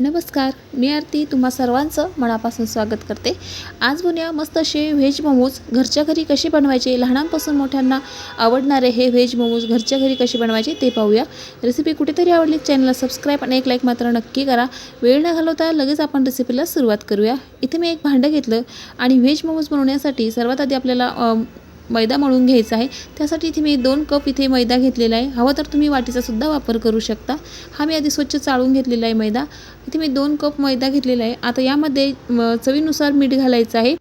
नमस्कार मी आरती. तुम्हा सर्वांचं मनापासून स्वागत करते. आज बनूया मस्त असे व्हेज मोमोज घरच्या घरी कसे बनवायचे लहानांपासून मोठ्यांना आवडणारे हे व्हेज मोमोज घरच्या घरी कसे बनवायचे ते पाहूया. रेसिपी कुठेतरी आवडली चॅनलला सबस्क्राईब आणि एक लाईक मात्र नक्की करा. वेळ न घालवता लगेच आपण रेसिपीला सुरुवात करूया. इथे मी एक भांडं घेतलं आणि व्हेज मोमोज बनवण्यासाठी सर्वात आधी आपल्याला मैदा मळून घ्यायचा आहे. त्यासाठी इथे मी दोन कप इथे मैदा घेतलेला आहे. हवा तर तुम्ही वाटीचा सुद्धा वापर करू शकता. हा मी आधी स्वच्छ चाळून घेतलेला आहे मैदा. इथे मी दोन कप मैदा घेतलेला आहे. आता यामध्ये चवीनुसार मीठ घालायचं आहे.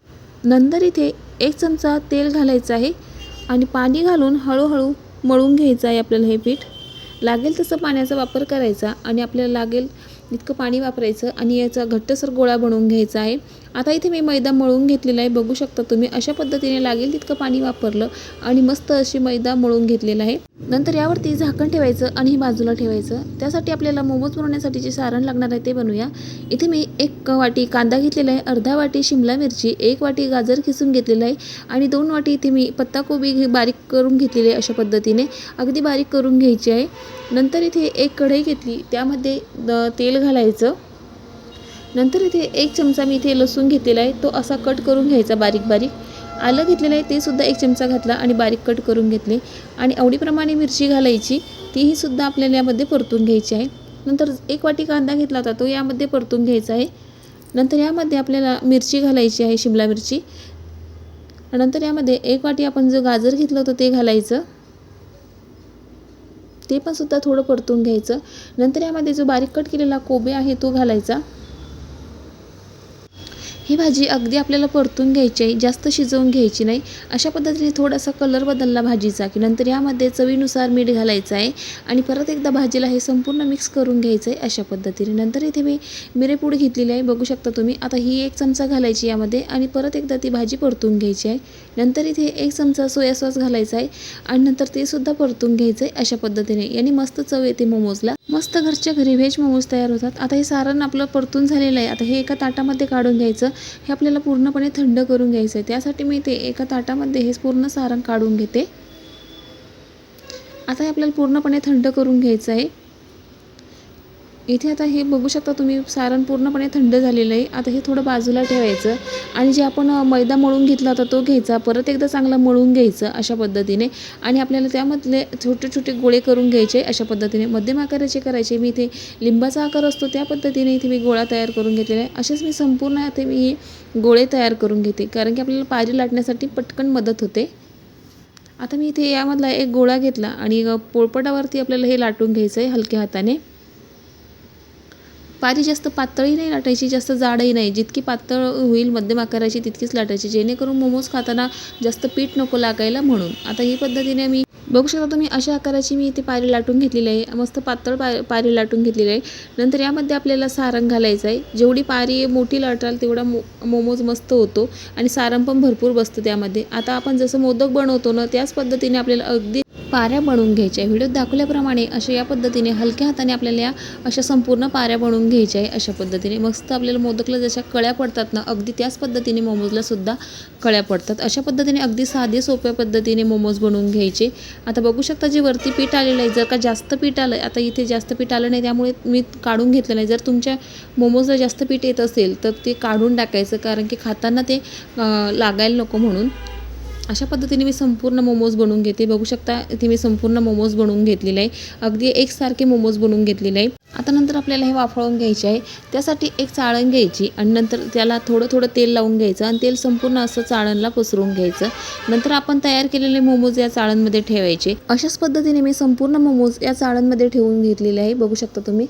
नंतर इथे एक चमचा तेल घालायचं आहे. आणि पाणी घालून हळूहळू मळून घ्यायचं आहे आपल्याला हे पीठ. लागेल तसं पाण्याचा वापर करायचा आणि आपल्याला लागेल इतकं पाणी वापरायचं आणि याचा घट्टसर गोळा बनवून घ्यायचा आहे. आता इथे मी मैदा मळून घेतलेला आहे. बघू शकता तुम्ही अशा पद्धतीने लागेल तितकं पाणी वापरलं आणि मस्त अशी मैदा मळून घेतलेला आहे. नंतर यावरती झाकण ठेवायचं आणि हे बाजूला ठेवायचं. त्यासाठी आपल्याला मोमोज बनवण्यासाठी जे सारण लागणार आहे ते बनवूया. इथे मी एक वाटी कांदा घेतलेला आहे अर्धा वाटी शिमला मिरची एक वाटी गाजर खिसून घेतलेला आहे आणि दोन वाटी इथे मी पत्ताकोबी घे- बारीक करून घेतलेली आहे अशा पद्धतीने. अगदी बारीक करून घ्यायची आहे. नंतर इथे एक कढई घेतली त्यामध्ये द- तेल घालायचं. नंतर इथे एक चमचा मी इथे लसूण घेतलेला आहे. तो असा कट करून घ्यायचा बारीक बारीक. आलं घेतलेलं आहे ते सुद्धा एक चमचा घातला आणि बारीक कट करून घेतले. आणि आवडीप्रमाणे मिरची घालायची तीही सुद्धा आपल्याला यामध्ये परतून घ्यायची आहे. नंतर एक वाटी कांदा घेतला होता तो यामध्ये परतून घ्यायचा आहे. नंतर यामध्ये आपल्याला मिरची घालायची आहे शिमला मिरची. नंतर यामध्ये एक वाटी आपण जो गाजर घेतलं होतं ते घालायचं. ते पण सुद्धा थोडं परतून घ्यायचं. नंतर यामध्ये जो बारीक कट केलेला कोबे आहे तो घालायचा. ही भाजी अगदी आपल्याला परतून घ्यायची आहे जास्त शिजवून घ्यायची नाही. अशा पद्धतीने थोडासा कलर बदलला भाजीचा की नंतर यामध्ये चवीनुसार मीठ घालायचं आहे आणि परत एकदा भाजीला हे संपूर्ण मिक्स करून घ्यायचं आहे अशा पद्धतीने. नंतर इथे मी मिरेपूड घेतलेली आहे बघू शकता तुम्ही. आता ही एक चमचा घालायची यामध्ये आणि परत एकदा ती भाजी परतून घ्यायची आहे. नंतर इथे एक चमचा सोया सॉस घालायचा आहे आणि नंतर ते सुद्धा परतून घ्यायचं आहे अशा पद्धतीने. याने मस्त चव येते मोमोजला. मस्त घरच्या घरी व्हेज मोमोज तयार होतात. आता हे सारण आपलं परतून झालेलं आहे. आता हे एका ताटामध्ये काढून घ्यायचं. हे आपल्याला पूर्णपणे थंड करून घ्यायचं आहे. त्यासाठी मी ते एका ताटामध्ये हे पूर्ण सारण काढून घेते. आता हे आपल्याला पूर्णपणे थंड करून घ्यायचं आहे. इथे आता हे बघू शकता तुम्ही सारण पूर्णपणे थंड झालेलं आहे. आता हे थोडं बाजूला ठेवायचं आणि जे आपण मैदा मळून घेतला होता तो घ्यायचा परत एकदा चांगला मळून घ्यायचं अशा पद्धतीने आणि आपल्याला त्यामधले छोटे छोटे गोळे करून घ्यायचे अशा पद्धतीने. मध्यम आकाराचे करायचे मी इथे लिंबाचा आकार असतो त्या पद्धतीने इथे मी गोळा तयार करून घेतलेला आहे. असेच मी संपूर्ण इथे मी हे गोळे तयार करून घेते कारण की आपल्याला पारी लाटण्यासाठी पटकन मदत होते. आता मी इथे यामधला एक गोळा घेतला आणि पोळपटावरती आपल्याला हे लाटून घ्यायचं आहे हलक्या हाताने. पारी जास्त पातळही नाही लाटायची जास्त जाडही नाही. जितकी पातळ होईल मध्यम आकाराची तितकीच लाटायची. जेणेकरून मोमोज खाताना जास्त पीठ नको लागायला म्हणून. आता ही पद्धतीने मी बघू शकता तुम्ही अशा आकाराची मी इथे पारी लाटून घेतलेली आहे. मस्त पातळ पा पारी लाटून घेतलेली आहे. नंतर यामध्ये आपल्याला सारण घालायचं आहे. जेवढी पारी मोठी लाटाल तेवढा मो मोमोज मस्त होतो आणि सारण पण भरपूर बसतं त्यामध्ये. आता आपण जसं मोदक बनवतो ना त्याच पद्धतीने आपल्याला अगदी पाऱ्या बनवून घ्यायच्या. व्हिडिओत दाखवल्याप्रमाणे अशा या पद्धतीने हलक्या हाताने आपल्याला या अशा संपूर्ण पाऱ्या बनवून घ्यायच्या आहे अशा पद्धतीने. मस्त आपल्याला मोदकला जशा कळ्या पडतात ना अगदी त्याच पद्धतीने मोमोजला सुद्धा कळ्या पडतात. अशा पद्धतीने अगदी साधे सोप्या पद्धतीने मोमोज बनवून घ्यायचे. आता बघू शकता जे वरती पीठ आलेलं आहे जर का जास्त पीठ आलं आता इथे जास्त पीठ आलं नाही त्यामुळे मी काढून घेतलं नाही. जर तुमच्या मोमोजला जास्त पीठ येत असेल तर ते काढून टाकायचं कारण की खाताना ते लागायला नको म्हणून. अशा पद्धतीने मी संपूर्ण मोमोज बनवून घेते. बघू शकता इथे मी संपूर्ण मोमोज बनवून घेतलेले आहे. अगदी एकसारखे मोमोज बनवून घेतलेले आहे. आता नंतर आपल्याला हे वाफळून घ्यायचे आहे. त्यासाठी एक चाळण घ्यायची आणि नंतर त्याला थोडं थोडं तेल लावून घ्यायचं आणि तेल संपूर्ण असं चाळणला पसरून घ्यायचं. नंतर आपण तयार केलेले मोमोज या चाळणमध्ये ठेवायचे. अशाच पद्धतीने मी संपूर्ण मोमोज या चाळणमध्ये ठेवून घेतलेले आहे. बघू शकता तुम्ही.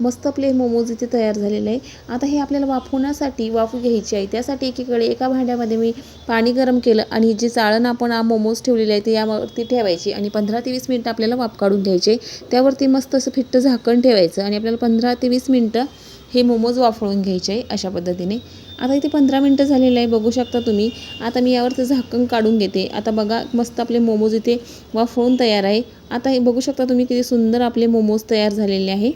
मस्त आपले मोमोज इथे तयार झालेले आहे. आता हे आपल्याला वाफवण्यासाठी वाफ घ्यायची आहे. त्यासाठी एकीकडे एका भांड्यामध्ये मी पाणी गरम केलं आणि जे चाळण आपण मोमोज ठेवलेले आहे ते यावरती ठेवायची आणि पंधरा ते वीस मिनटं आपल्याला वाफ काढून घ्यायचे. त्यावरती मस्त असं फिट्ट झाकण ठेवायचं आणि आपल्याला पंधरा ते वीस मिनटं हे मोमोज वाफळून घ्यायचे आहे अशा पद्धतीने. आता इथे पंधरा मिनटं झालेलं आहे. बघू शकता तुम्ही. आता मी यावरचं झाकण काढून घेते. आता बघा मस्त आपले मोमोज इथे वाफळून तयार आहे. आता हे बघू शकता तुम्ही किती सुंदर आपले मोमोज तयार झालेले आहे.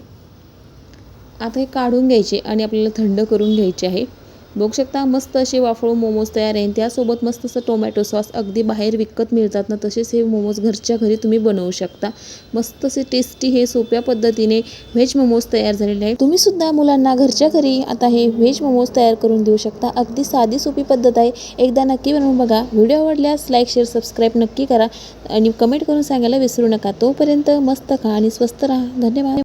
आता हे काढून घ्यायचे आणि आपल्याला थंड करून घ्यायचे आहे. बघू शकता मस्त असे वाफळू मोमोज तयार आहे. त्यासोबत मस्त असं टोमॅटो सॉस अगदी बाहेर विकत मिळतात ना तसेच हे मोमोज घरच्या घरी तुम्ही बनवू शकता. मस्त असे टेस्टी हे सोप्या पद्धतीने व्हेज मोमोज तयार झालेले आहे तुम्ही सुद्धा मुलांना घरच्या घरी आता हे व्हेज मोमोज तयार करून देऊ शकता. अगदी साधी सोपी पद्धत आहे. एकदा नक्की बनवून बघा. व्हिडिओ आवडल्यास लाईक शेअर सबस्क्राईब नक्की करा. आणि कमेंट करून सांगायला विसरू नका. तोपर्यंत मस्त खा आणि स्वस्त राहा. धन्यवाद.